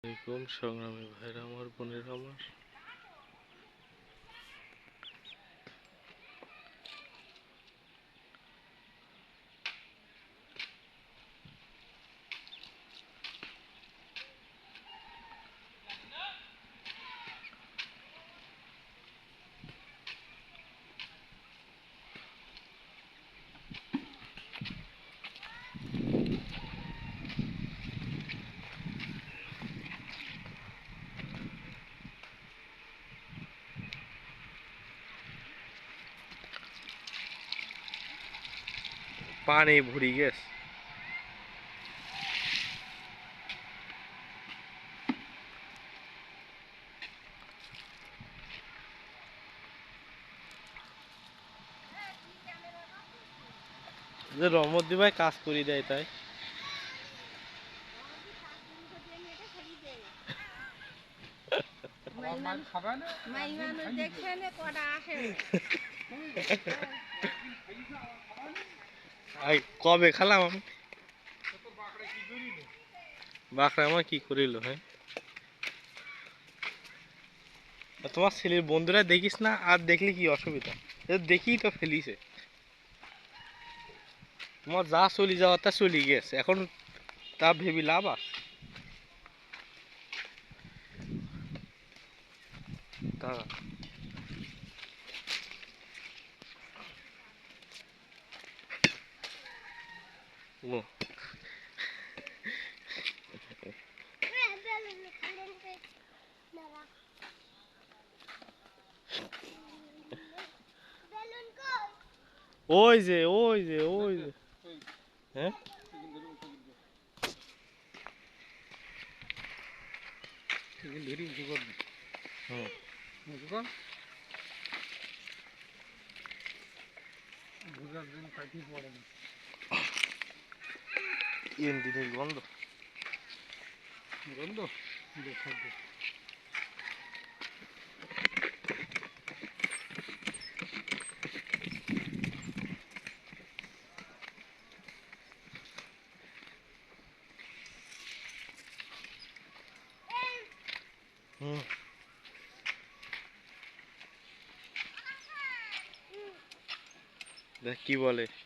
আসসালামাইকুম সংগ্রামী ভাইরা আমার বোনের আমার। পানি ভরি গেছে যে ভাই কাজ করি দেয় তাই। দেখছে না কটা আসে। আই কবে খালাম আমি? বাকরা আমার কি করিল হ্যাঁ? তোমার ছেলের বন্ধুরা দেখিস না, আর দেখলে কি অসুবিধা? দেখি তো ফেলিছে। তোমার যা চলি যাওয়া তা চলি গেছে, এখন তা ভেবি লাভ আছে দাঁড়া ও ওই যে ওই যে ওই যে হ্যাঁ হুম ইয়েন দিনের গন্ধ হুম দেখ কি বলে লাগাইও তাই দেখি পানি তোলা দিকে ওই গাছটা ও পানির এই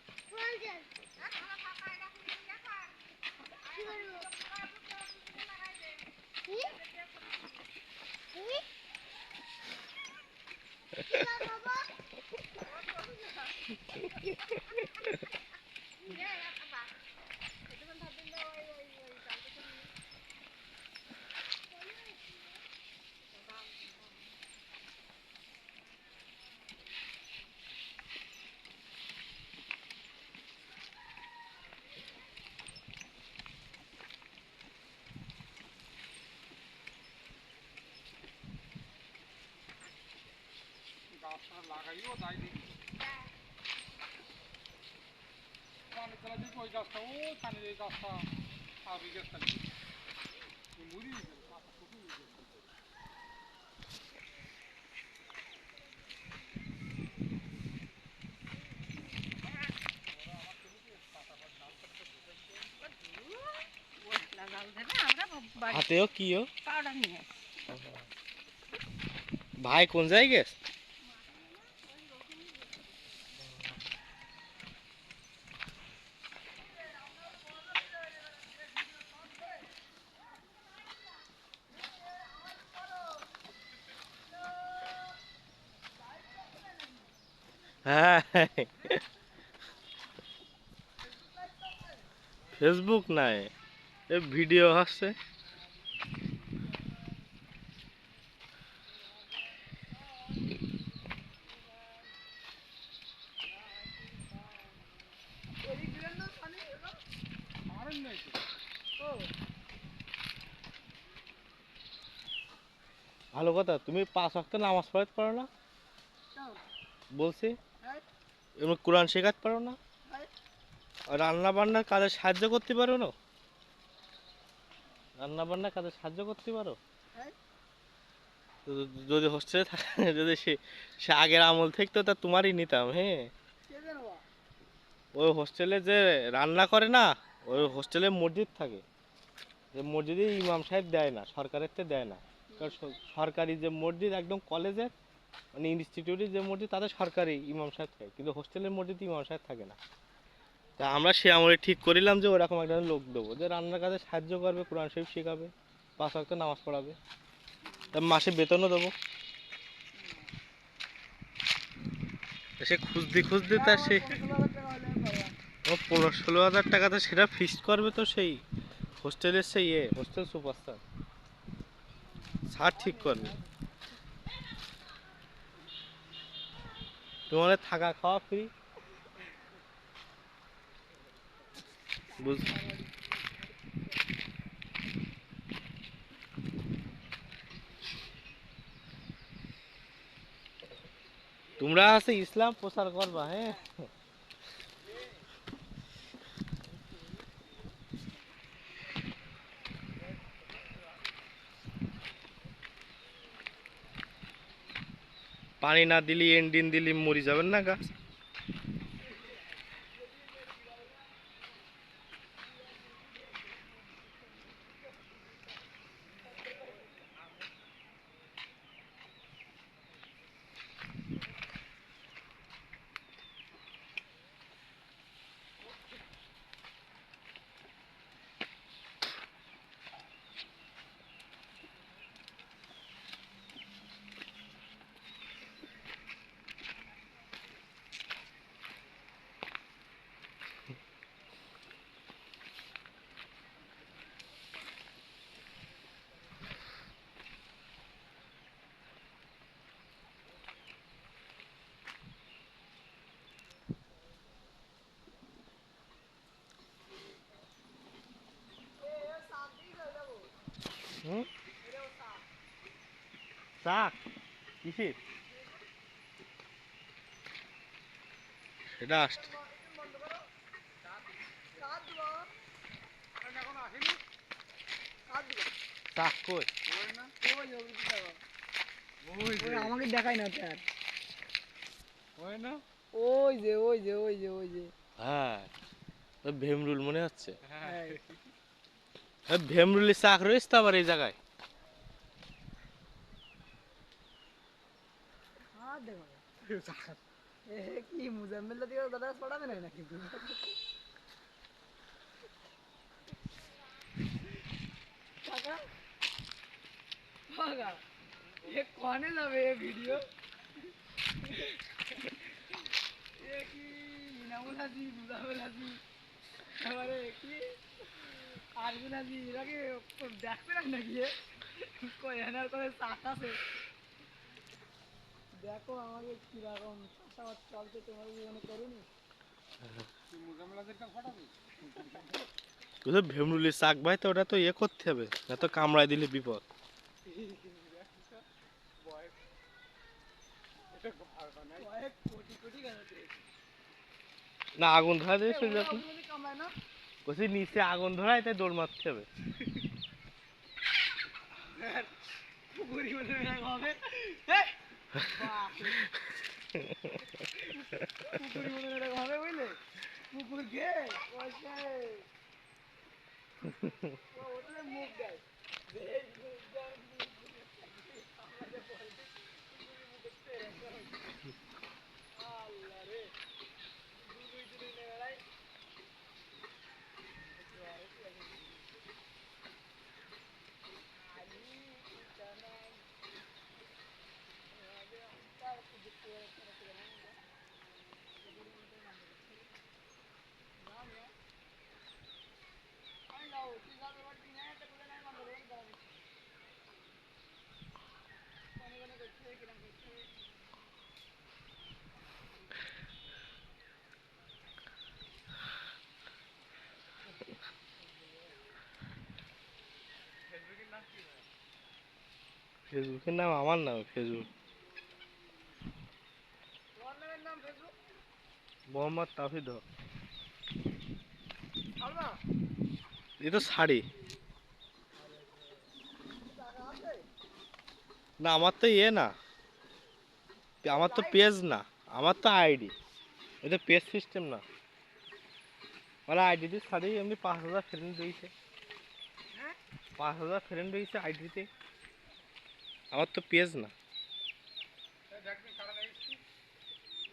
গাছটা আর ওই গাছটা নেই মুড়ি পাতা শুকিয়ে গেছে আমরা হাতেও কি ও পাউডার নিয়ে ভাই কোন জায়গায় ফেসবুক নাই। এ ভিডিও তো ভালো কথা, তুমি পাঁচ ওয়াক্ত নামাজ পড়তে পারো না। বলছি। এমনি কোরআন শেখাতে পারো না? রান্না বান্নার কাজে সাহায্য করতে পারো না? রান্না বান্নার কাজে সাহায্য করতে পারো? যদি হোস্টেলে থাকে যদি সে সে আগের আমল থাকতো, তা তোমারই নিতাম হ্যাঁ? ওই হোস্টেলে যে রান্না করে না, ওই হোস্টেলে মসজিদ থাকে। যে মসজিদে ইমাম সাহেব দেয় না সরকারের দেয় না। কারণ সরকারি যে মসজিদ, একদম কলেজের মানে ইনস্টিটিউটের যে মসজিদ তাদের সরকারি ইমাম সাহেব থাকে, কিন্তু হোস্টেলের মসজিদে ইমাম সাহেব থাকে না। তা আমরা সে আমলে ঠিক করিলাম যে ওরকম একটা লোক দেবো, যে রান্নার কাজে সাহায্য করবে, কোরআন শরীফ শেখাবে, পাঁচ ওয়াক্ত নামাজ পড়াবে, তা মাসে বেতনও দেবো। সে খুঁজতে খুঁজতে তার সে পনেরো ষোলো হাজার টাকাতে সেটা ফিক্সড করবে তো সেই হোস্টেলের সেই ইয়ে হোস্টেল সুপারস্টার স্যার ঠিক করবে। তোমাদের থাকা খাওয়া ফ্রি বুঝ তোমরা আছে ইসলাম প্রচার করবা হ্যাঁ? পানি না দিলি এন্ডিন দিলি মরি যাবেন না গাছ শাক কিসের? সেটা আসছে। এখন কই? আমাকে দেখাই না স্যার। ওই না? ওই যে ওই যে ওই যে ওই যে। হ্যাঁ ভেমরুল মনে হচ্ছে। হ্যাঁ। হ্যাঁ, ভেমরুলের চাক রয়েছে তো আবার এই জায়গায়। হাত দেখো এ কি মুজাম্মেল দিকে দাদা পড়াবে না নাকি কাকা কাকা এ কনে যাবে এ ভিডিও এ কি ইনামুল হাজি মুজাম্মেল হাজি এবারে কি আরবিন হাজি এরা কি দেখবে না নাকি এ? কই এনার করে চাষ আছে দেখো আমাকে কীরকম চাষাবাদ চলছে তোমার জীবনে করুনি? ভেমরুলের শাক ভাই তো ওটা তো ইয়ে করতে হবে না তো কামড়ায় দিলে বিপদ। না আগুন ধরা দিয়ে বলছি নিচে আগুন ধরায় তাই দৌড় মারতে হবে! পুকুরি বলে এরকম হবে বুঝলে পুকুর কে পয়সা ওটা মুখ দেয় এই মুখ দেয়, আমাদের বলে, পুকুরি মুখে তেরে দেয়। আল্লাহ রে দুই দুই দিন বেড়ায় ফেসবুকের নাম আমার নাম ফেসবুক। মোহাম্মদ তাফিদ এ তো শাড়ি। না আমার তো ইয়ে না। আমার তো পেজ না। আমার তো আইডি এটা পেজ সিস্টেম না। মানে আইডি দিয়ে শাড়ি এমনি পাঁচ হাজার ফ্রেন্ড দিয়েছে হ্যাঁ? পাঁচ হাজার ফ্রেন্ড হয়েছে আইডিতে আমার তো পেজ না।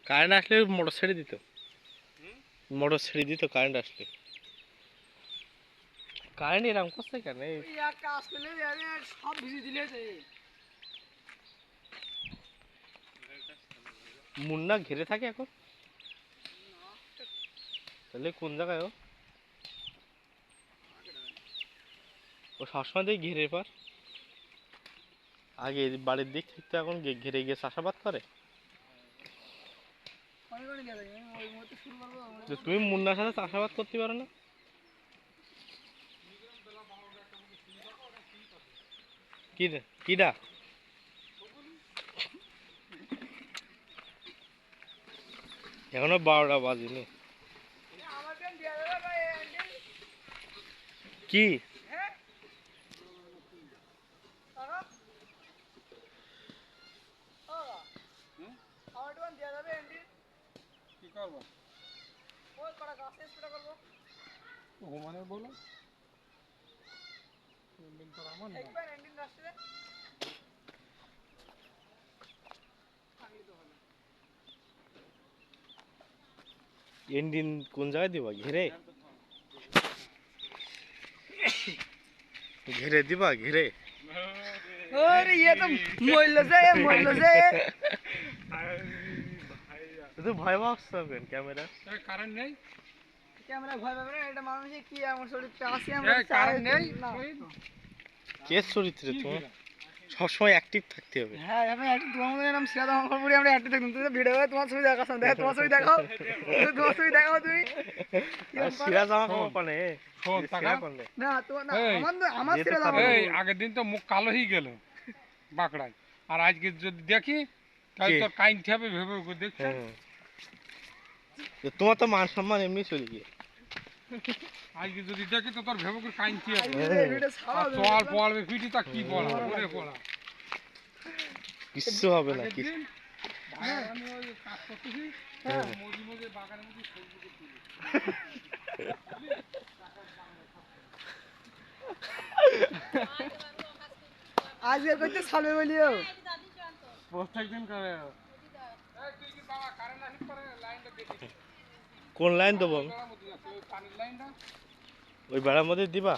কারেন্ট আসলে মোটর ছেড়ে দিত। মোটর ছেড়ে দিত কারেন্ট আসলে। কারেন্ট এরকম করছে কেন? সব ভিজে দিলে মুন্না ঘিরে থাকে এখন? তাহলে কোন জায়গায় ও? ও সবসময় দেখি ঘিরে পার। আগে বাড়ির দিক থেকে এখন ঘিরে গিয়ে চাষাবাদ করে। তুমি মুন্নার সাথে চাষাবাদ করতে পারো না? এখনও বারোটা বাজেনি। কি হ্যাঁ কাকা কাকা হুম? আমার দোকান দিয়ে যাবে আন্টি কি করব ওই কটা গাছে স্প্রে করব ঘুমানোর বলো। আমার না একবার ইঞ্জিন কোন জায়গায় দিবা? ঘিরে? ঘিরে দিবা? ঘিরে? ওরে ইয়ে তো মইল যে মইল যে। তুই ভয় পাচ্ছ কেন ক্যামেরা কারেন্ট নেই? ক্যামেরা ভয় পাবে না এটা মানুষ কি শরীরটা আছে এই আমরা কারেন্ট নেই কে চরিত্রে তোমার? সবসময় অ্যাক্টিভ থাকতে হবে। হ্যাঁ আমি একটু তোমার মধ্যে এরকম সিরা দাম করে আমরা একটু দেখুন তুমি ভিডিও তোমার ছবি দেখাও দেখো তোমার ছবি দেখাও। তোমার ছবি দেখাও তুমি। আর সিরা জামা কাপড় পানে না তোমার না আমার আমার দাম পারবে। এই আগের দিন তো মুখ কালো হয়ে গেল বাঁকড়ায়। আর আজকে যদি দেখি তাহলে কে? তোর কাইনতে হবে ভেবে দেখছে। হ্যাঁ। তো তোমার তো মান সম্মান এমনি চলে গিয়ে। আজকে যদি দেখি তো তোর ভেবে করে ভিডিও চল পড়বে পিটি তা কি পড়া ওরে পড়া। কিচ্ছু হবে না কি দিন ভাই আর আমি ওই কাজ করতেছি হ্যাঁ। মজি মজি বাগানের মধ্যে ফেসবুকে আজকে করতে সালবে বলিও। প্রত্যেকদিন করে। কোন লাইন দেবো? ওই বেড়ার মধ্যে দিবা?